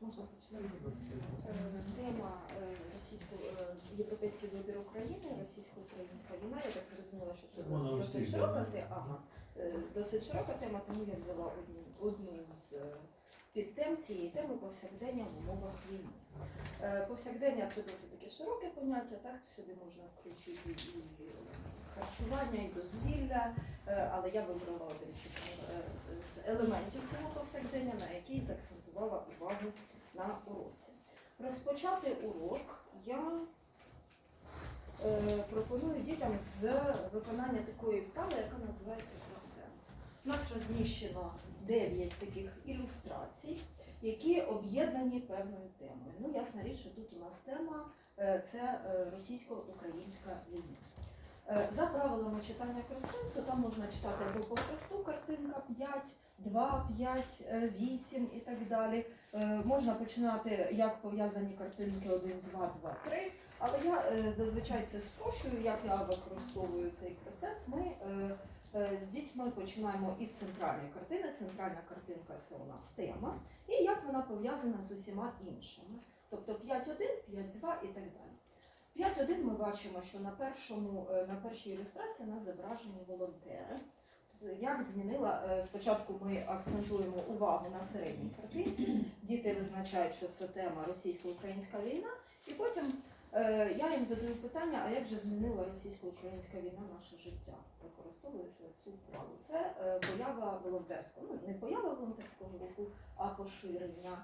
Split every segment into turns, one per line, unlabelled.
Можна Тема е, російсько е, європейський вибір України, російсько-українська війна. Я так зрозуміла, що це досить широка тема. Е, Досить широка тема, тому я взяла одну, одну з підтем цієї теми повсякдення в умовах війни. Повсякдення це досить таке широке поняття, так сюди можна включити і харчування, і дозвілля, е, але я вибрала один з е, елементів цього повсякдення, на який заакцентувала увагу на уроці. Розпочати урок я е, пропоную дітям з виконання такої вправи, яка називається кросенс. У нас розміщено 9 таких ілюстрацій, які об'єднані певною темою. Ну, ясна річ, що тут у нас тема це російсько-українська війна. Е, За правилами читання кросенсу там можна читати або по хресту картинка 5, 2, 5, 8 і так далі. Е, Можна починати як пов'язані картинки 1, 2, 2, 3. Але я е, зазвичай це спрощую, як я використовую цей кросенс. Ми з дітьми починаємо із центральної картини. Центральна картинка це у нас тема, і як вона пов'язана з усіма іншими. Тобто 5.1, 5.2 і так далі. 5.1 ми бачимо, що на, першому, е, на першій ілюстрації у нас зображені волонтери. Як змінила, е, спочатку ми акцентуємо увагу на середній картинці, діти визначають, що це тема російсько-українська війна, і потім е, я їм задаю питання, а як же змінила російсько-українська війна наше життя, використовуючи цю вправу. Це поява волонтерського, ну не поява волонтерського руху, а поширення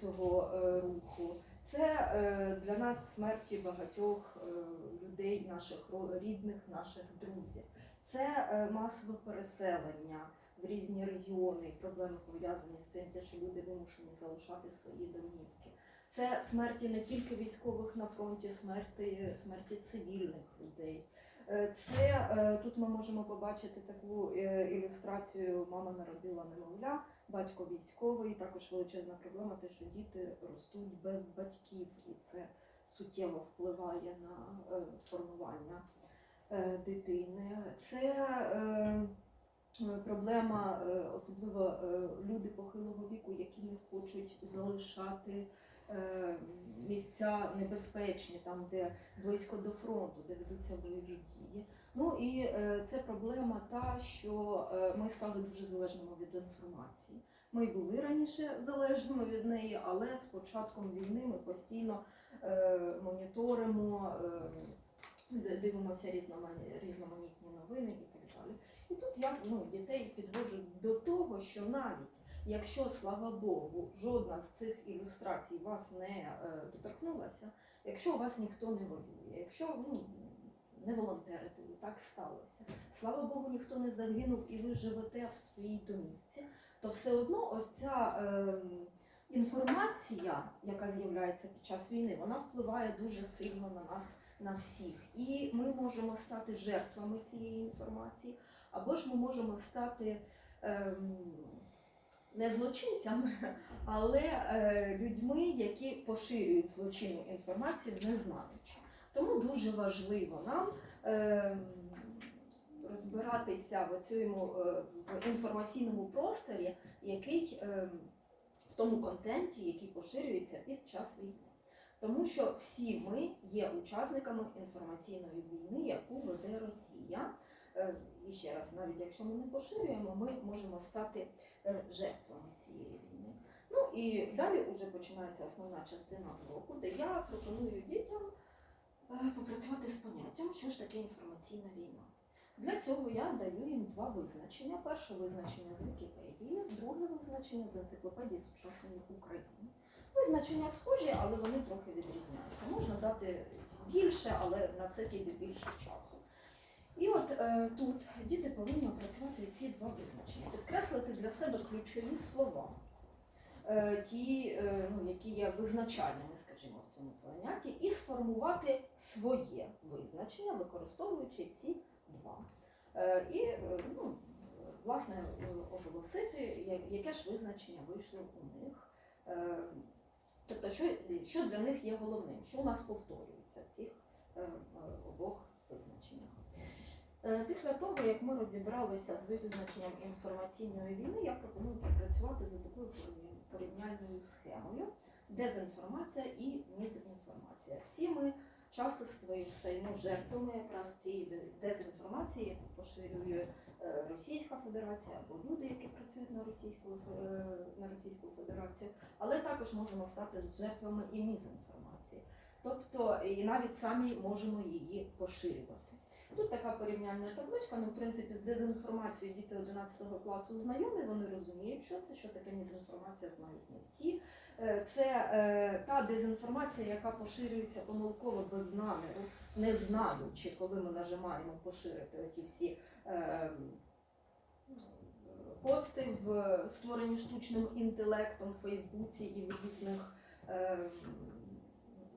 цього руху. Це е, для нас смерті багатьох е, людей, наших рідних, наших друзів. Це е, масове переселення в різні регіони, проблеми пов'язані з цим, те, що люди вимушені залишати свої домівки. Це смерті не тільки військових на фронті, смерті, смерті цивільних людей. Е, Це е, тут ми можемо побачити таку е, ілюстрацію. Мама народила немовля, батько військовий. Також величезна проблема, те, що діти ростуть без батьків, і це суттєво впливає на формування дитини. Це проблема, особливо люди похилого віку, які не хочуть залишати місця небезпечні, там, де близько до фронту, де ведуться бойові дії. Ну і е, це проблема та, що е, ми стали дуже залежними від інформації. Ми були раніше залежними від неї, але з початком війни ми постійно е, моніторимо. Е, дивимося різномані- різноманітні новини і так далі. І тут я ну, дітей підвожу до того, що навіть якщо, слава Богу, жодна з цих ілюстрацій вас не е, доторкнулася, якщо вас ніхто не воює, якщо ну, не волонтерите, так сталося, слава Богу, ніхто не загинув і ви живете в своїй домівці, то все одно ось ця. ем, Інформація, яка з'являється під час війни, вона впливає дуже сильно на нас на всіх. І ми можемо стати жертвами цієї інформації, або ж ми можемо стати ем, не злочинцями, але е, людьми, які поширюють злочинну інформацію, не знаючи. Тому дуже важливо нам ем, розбиратися в цьому е, в інформаційному просторі, який в тому контенті, який поширюється під час війни. Тому що всі ми є учасниками інформаційної війни, яку веде Росія. Е, І ще раз, навіть якщо ми не поширюємо, ми можемо стати е, жертвами цієї війни. Ну і далі вже починається основна частина уроку, де я пропоную дітям е, попрацювати з поняттям, що ж таке інформаційна війна. Для цього я даю їм два визначення. Перше визначення з Вікіпедії, друге визначення з енциклопедії сучасної України. Визначення схожі, але вони трохи відрізняються. Можна дати більше, але на це піде більше часу. І от е, тут діти повинні опрацювати ці два визначення, підкреслити для себе ключові слова, е, ті, е, ну, які є визначальними, скажімо, в цьому понятті, і сформувати своє визначення, використовуючи ці два. Е, і е, ну, власне е, оголосити, яке ж визначення вийшло у них. Е, Тобто, що, що для них є головним, що у нас повторюється в цих е, обох визначеннях. Е, Після того, як ми розібралися з визначенням інформаційної війни, я пропоную попрацювати за такою порівняльною схемою дезінформація і мізінформація. Всі ми часто стаємо- жертвами якраз цієї дезінформації, яку поширює е, Російська Федерація або люди, які працюють на Російську, на Російську Федерацію, але також можемо стати жертвами і мізінформації. Тобто і навіть самі можемо її поширювати. Тут така порівняльна табличка, ну, в принципі, з дезінформацією діти 11 класу знайомі, вони розуміють, що це, що таке мізінформація, знають не всі. Е, Це е, та дезінформація, яка поширюється помилково без наміру, не знаючи, коли ми нажимаємо поширити оті всі е, пости в створені штучним інтелектом в Фейсбуці і в різних е,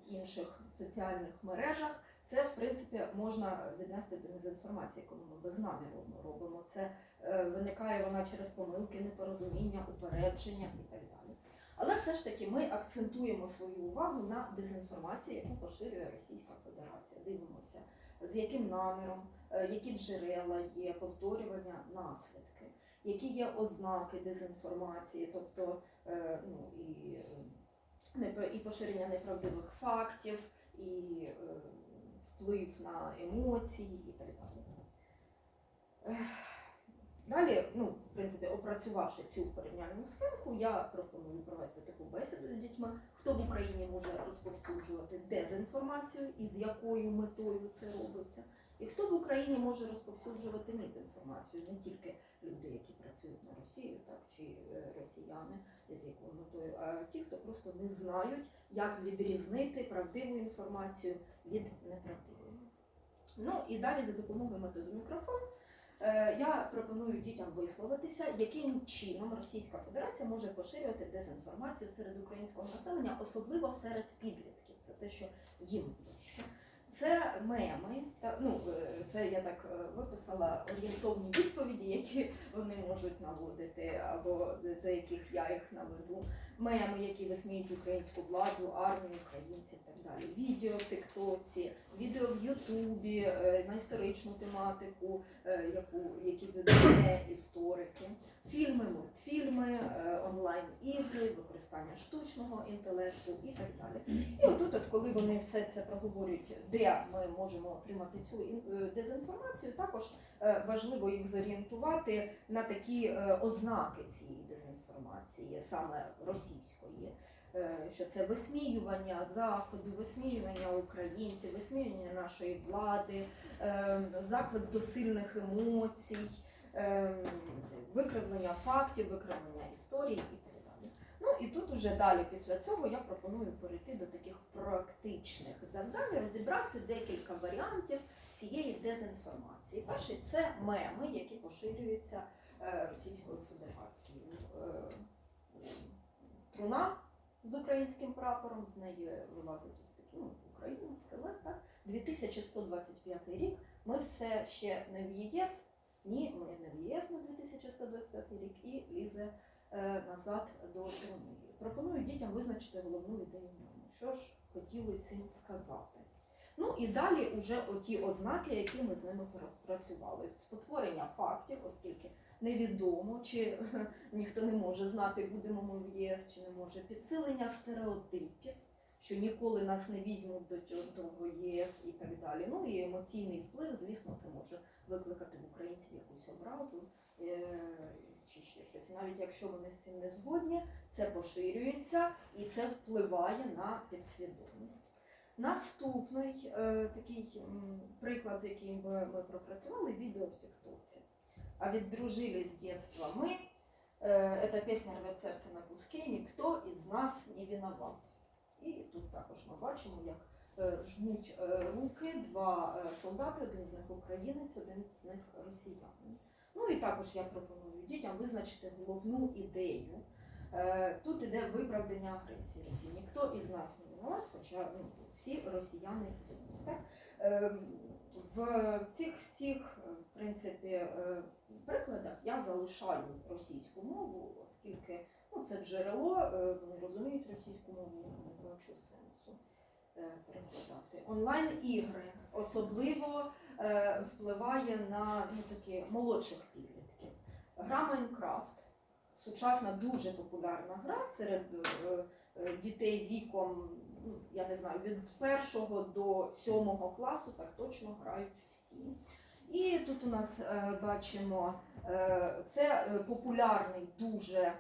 інших соціальних мережах. Це, в принципі, можна віднести до дезінформації, коли ми без наміру робимо. Це е, виникає вона через помилки, непорозуміння, упередження і так далі. Але все ж таки ми акцентуємо свою увагу на дезінформації, яку поширює Російська Федерація. Дивимося, з яким наміром, е, які джерела є, повторювання, наслідки, які є ознаки дезінформації, тобто е, ну, і, е, і поширення неправдивих фактів, і е, вплив на емоції і так далі. Далі, ну, в принципі, опрацювавши цю порівняльну схемку, я пропоную провести таку бесіду з дітьми, хто в Україні може розповсюджувати дезінформацію і з якою метою це робиться, і хто в Україні може розповсюджувати мізінформацію, не тільки люди, які працюють на Росію, так чи е, росіяни, з якою метою, а ті, хто просто не знають, як відрізнити правдиву інформацію від неправдивої. Ну і далі за допомогою методу мікрофон е, я пропоную дітям висловитися, яким чином Російська Федерація може поширювати дезінформацію серед українського населення, особливо серед підлітків. Це те, що їм. Це меми, та ну е, це я так е, виписала орієнтовні відповіді, які вони можуть наводити, або деяких я їх наведу. Меми, які висміють українську владу, армію, українців і так далі. Відео в Тиктоці, відео в Ютубі е, на історичну тематику, е, яку які ведуть історики, фільми, мультфільми, е, онлайн-ігри, використання штучного інтелекту і так далі. І отут, от, коли вони все це проговорюють, де ми можемо отримати цю дезінформацію, також важливо їх зорієнтувати на такі ознаки цієї дезінформації, саме російської. Е, Що це висміювання заходу, висміювання українців, висміювання нашої влади, е, заклик до сильних емоцій, е, викривлення фактів, викривлення історій і так далі. Ну і тут уже далі після цього я пропоную перейти до таких практичних завдань, розібрати декілька варіантів цієї дезінформації. Перший це меми, які поширюються Російською Федерацією. Е, Труна з українським прапором, з неї вилазить ось такий ну, Україна, скелет, так? 2125 рік. Ми все ще не в ЄС. Ні, ми не в ЄС на 2125 рік і лізе е, назад до труни. Пропоную дітям визначити головну ідею меми. Що ж хотіли цим сказати? Ну і далі вже оті ознаки, які ми з ними працювали. Спотворення фактів, оскільки невідомо, чи ніхто не може знати, будемо ми в ЄС чи не може. Підсилення стереотипів, що ніколи нас не візьмуть до цього ЄС і так далі. Ну і емоційний вплив, звісно, це може викликати в українців якусь образу е, чи ще щось. Навіть якщо вони з цим не згодні, це поширюється і це впливає на підсвідомість. Наступний е, такий м, приклад, з яким ми, ми пропрацювали, відео в Тіктоці А ведь дружили с детства мы. Э, Эта песня рвет серце на куски, ніхто із нас не виноват. І тут також ми бачимо, як е, жмуть е, руки два е, солдати, один з них українець, один з них росіянин. Ну і також я пропоную дітям визначити головну ідею. Е, Тут іде виправдання агресії Росії. Ніхто із нас не виноват, хоча ну, всі росіяни винні. в цих всіх, в принципі, е, прикладах я залишаю російську мову, оскільки ну, це джерело, е, вони розуміють російську мову, не бачу сенсу е, перекладати. Онлайн-ігри особливо впливає на ну, такі молодших підлітків. Гра Майнкрафт сучасна дуже популярна гра серед дітей віком, ну, я не знаю, від першого до сьомого класу так точно грають всі. І тут у нас е, бачимо, е, це е, популярний дуже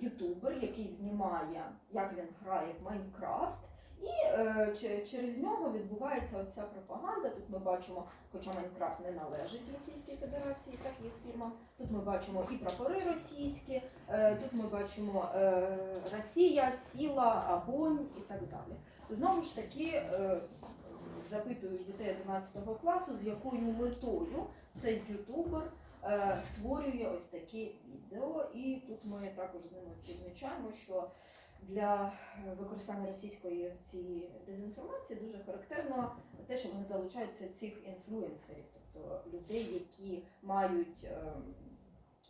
ютубер, який знімає, як він грає в Майнкрафт. І е, через нього відбувається оця пропаганда. Тут ми бачимо, хоча Майнкрафт не належить Російській Федерації, так їх фірмам. Тут ми бачимо і прапори російські, е, тут ми бачимо е, Росія, сіла, огонь і так далі. Знову ж таки, е, запитую дітей 11 класу, з якою метою цей ютубер е, створює ось такі відео. І тут ми також з ними відмічаємо, що для е, використання російської цієї дезінформації дуже характерно те, що вони залучаються цих інфлюенсерів, тобто людей, які мають ем,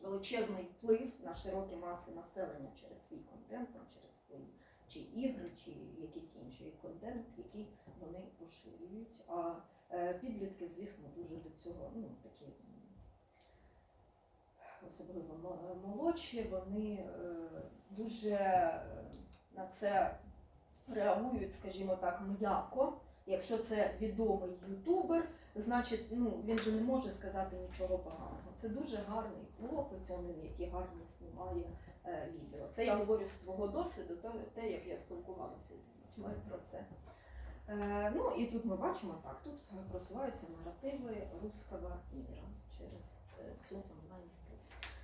величезний вплив на широкі маси населення через свій контент, через свої чи ігри, чи якийсь інший контент, який вони поширюють. А е, підлітки, звісно, дуже до цього ну, такі. Особливо молодші, вони е, дуже на це реагують, скажімо так, м'яко. Якщо це відомий ютубер, значить ну, він же не може сказати нічого поганого. Це дуже гарний хлопець, він який гарно знімає е, відео. Це я говорю з свого досвіду, то те, як я спілкувалася з дітьми про це. Е, ну і тут ми бачимо так, тут просуваються наративи руського міра через е, цю онлайн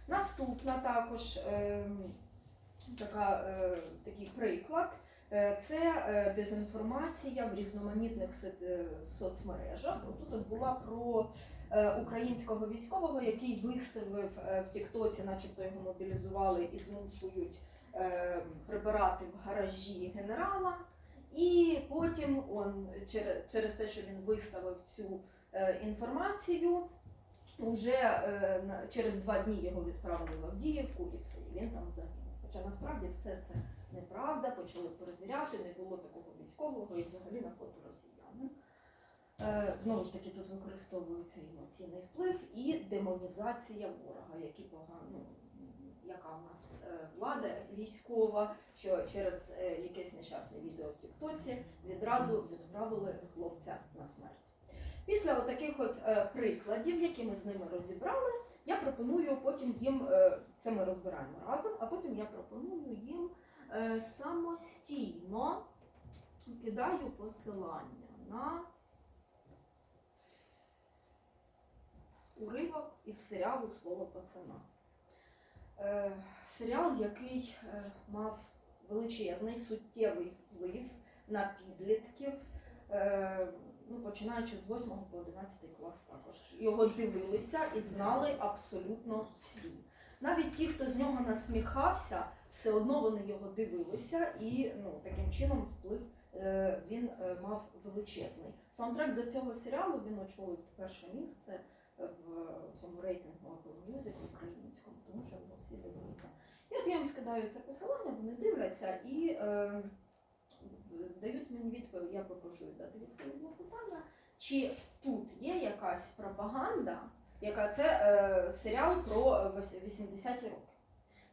Наступна також е, така, е, такий приклад. Е, Це е, дезінформація в різноманітних соцмережах. Тут була про українського військового, який виставив в Тіктоці, начебто його мобілізували і змушують прибирати в гаражі генерала. І потім он, через, те, що він виставив цю інформацію, Уже е, через два дні його відправили в Авдіївку і все, і він там загинув. Хоча насправді все це неправда, почали перевіряти, не було такого військового і взагалі на фото росіянин. Е, знову ж таки, тут використовується емоційний вплив і демонізація ворога, які погано, ну, яка у нас е, влада військова, що через якесь нещасне відео в Тіктоці відразу відправили хлопця на смерть. Після таких от е, прикладів, які ми з ними розібрали, я пропоную потім їм, е, це ми розбираємо разом, а потім я пропоную їм е, самостійно кидаю посилання на уривок із серіалу Слово пацана. Серіал, який мав величезний суттєвий вплив на підлітків. Е, ну, починаючи з 8 по 11 клас також. Його дивилися і знали абсолютно всі. Навіть ті, хто з нього насміхався, все одно вони його дивилися, і ну, таким чином вплив е, він е, мав величезний. Саундтрек до цього серіалу він очолив перше місце в цьому рейтингу Apple Music українському, тому що всі дивилися. І от я їм скидаю це посилання, вони дивляться і е, дають мені відповідь, я попрошу дати відповідь на питання, чи тут є якась пропаганда, яка це е, серіал про е, 80-ті роки.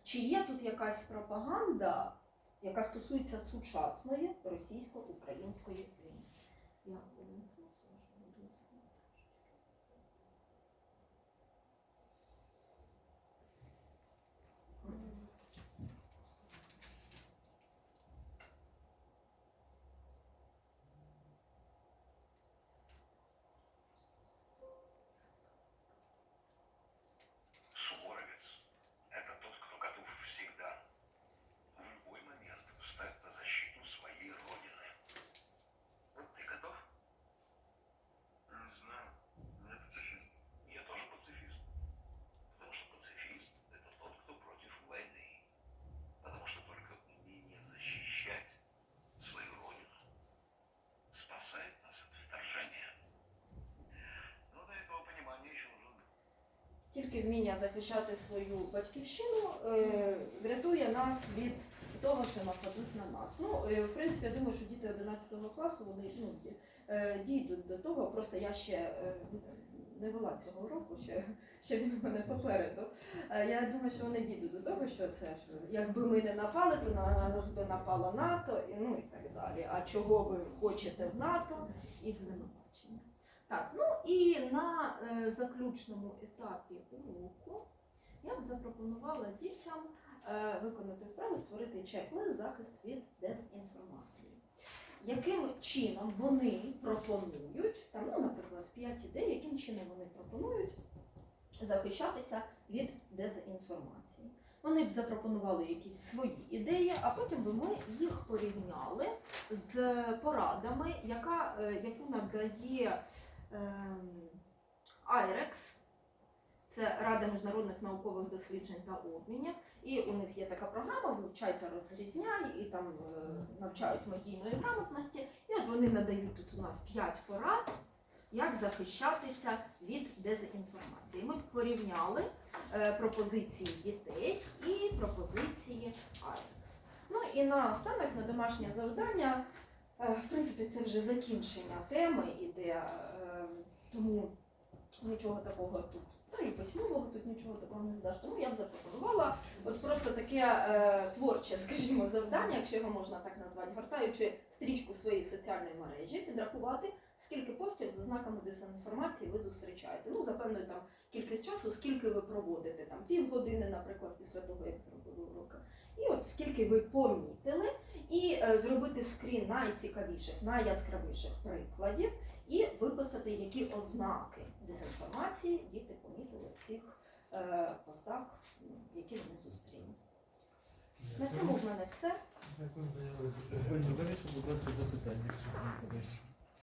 Чи є тут якась пропаганда, яка стосується сучасної російсько-української війни? Я вміння захищати свою батьківщину е, врятує нас від того, що нападуть на нас. Ну, е, в принципі, я думаю, що діти 11 класу вони ну, е, дійдуть до того. Просто я ще не вела цього року, ще, ще він у мене попереду. Я думаю, що вони дійдуть до того, що це ж якби ми не напали, то на нас би напало НАТО, і ну і так далі. А чого ви хочете в НАТО і звинувачення? Так, ну і на е, заключному етапі уроку я б запропонувала дітям е, виконати вправу, створити чек-лист захист від дезінформації. Яким чином вони пропонують, там, ну, наприклад, 5 ідей, яким чином вони пропонують захищатися від дезінформації. Вони б запропонували якісь свої ідеї, а потім би ми їх порівняли з порадами, яка, е, яку надає IREX, це Рада міжнародних наукових досліджень та обмінів. І у них є така програма «Вивчай та розрізняй, і там е, навчають медійної грамотності. І от вони надають тут у нас 5 порад, як захищатися від дезінформації. Ми порівняли е, пропозиції дітей і пропозиції IREX. Ну і наостанок на домашнє завдання, е, в принципі, це вже закінчення теми іде, тому нічого такого тут. Ну і письмового тут нічого такого не здаш. Тому я б запропонувала от просто таке е, творче, скажімо, завдання, якщо його можна так назвати, гортаючи стрічку своєї соціальної мережі, підрахувати, скільки постів з ознаками дезінформації ви зустрічаєте. Ну, за певною там кількість часу, скільки ви проводите, там півгодини, наприклад, після того, як зробили уроки. І от скільки ви помітили, і е, зробити скрін найцікавіших, найяскравіших прикладів, і виписати, які ознаки дезінформації діти помітили в цих е, постах, які вони зустріли. На цьому в мене все.
Дякую, Будь ласка, запитання.